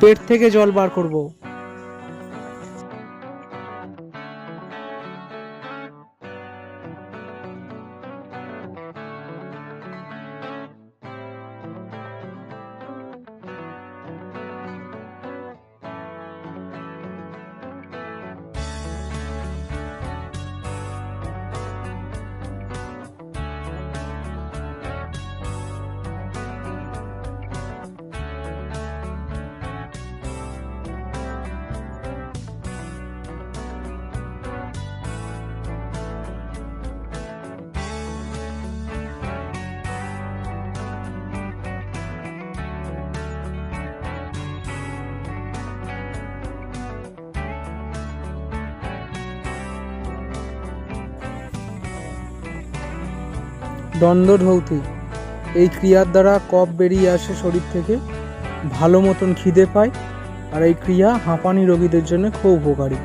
পেট থেকে জল বার করব। দ্বন্দ্ব ধৌতি এই ক্রিয়ার দ্বারা কফ বেরিয়ে আসে শরীর থেকে, ভালো মতন খিদে পায়, আর এই ক্রিয়া হাঁপানি রোগীদের জন্য খুব উপকারী।